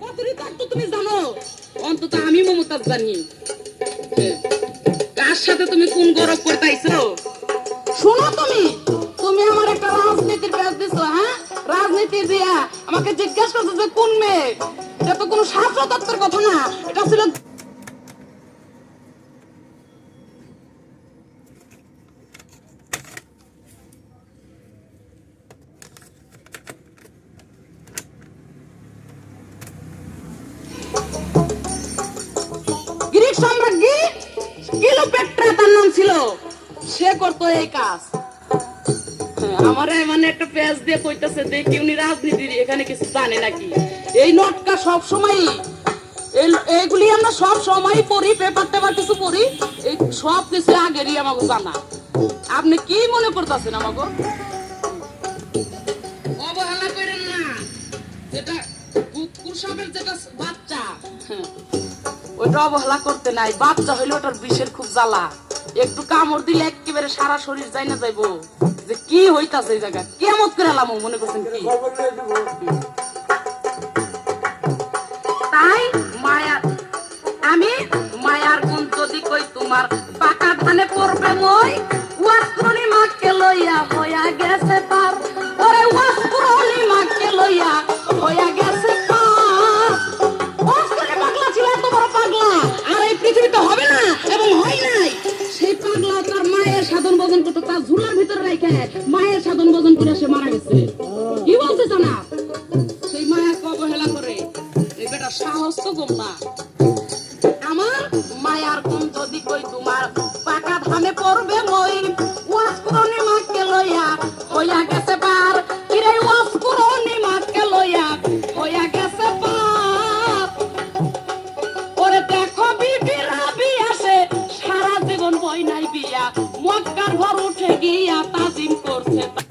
কতরি সাথে তুমি কোন গরব করতাইছো শোনো তুমি তুমি আমার একটা রাজনীতির কাজ দিছো হ্যাঁ? রাজনীতি দিয়া আমাকে জিজ্ঞাসা করছ যে কোন মেয়ে? এটা তো কোনো শাস্ত্র কথা না, এটা ছিল করতো এই কাজ। আমার মানে একটা দিয়ে কইতাছে দেখি উনি রাজনীতির এখানে কিছু জানে নাকি? এই নটকা সব সময় এইগুলি আমরা সব সময় পড়ি পেপার টেপার কিছু পড়ি এই সব কিছু আগেরই আমাকে জানা। আপনি কি মনে করতেছেন আমাকে অবহেলা করেন না। যেটা কুকুর যেটা বাচ্চা। হ্যাঁ, ওটা অবহেলা করতে নাই। বাচ্চা হইলে ওটার বিষের খুব জ্বালা। একটু কামড় দিলে একেবারে সারা শরীর যাই না যাইবো। যে কি হইতাছে এই জায়গা কেমন করে লামো মনে করছেন কি? তাই মায়া আমি মায়ার গুণ যদি কই, তোমার পাকা ধানে পড়বে মই। ঝুলার ভিতরে রেখে মায়ের সাধন ভোজন করে সে মারা গেছে। কি বলছিস না সেই মায়াকে অবহেলা করে, এই বেটা সাহস তো কম না। আমার মায়ার কোন যদি কই তোমার, পাকা ধানে পড়বে মই। ওয়াস পুরনি মাকে লইয়া, হইয়া গেছে পার। কিরে ওয়াস পুরনি মাকে লইয়া, হইয়া গেছে পার। ওরে দেখো বিবি রাবি আসে, সারা জীবন বই নাই মক্কার ঘর উঠে গিয়া তাজিম করছে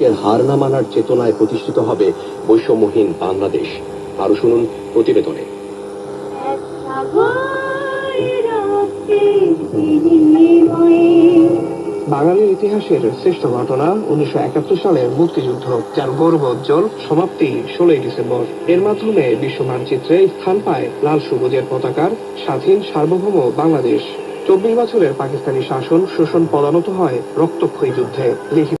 সে হার না মানার চেতনায় প্রতিষ্ঠিত হবে বৈষম্যহীন বাংলাদেশ। আরও শুনুন প্রতিবেদনে। বাঙালির ইতিহাসের শ্রেষ্ঠ ঘটনা উনিশশো একাত্তর সালের মুক্তিযুদ্ধ যার গৌরবোজ্জ্বল সমাপ্তি ষোলোই ডিসেম্বর। এর মাধ্যমে বিশ্ব মানচিত্রে স্থান পায় লাল সবুজের পতাকার স্বাধীন সার্বভৌম বাংলাদেশ। চব্বিশ বছরের পাকিস্তানি শাসন শোষণ পদানত হয় রক্তক্ষয়ী যুদ্ধে। লিখিত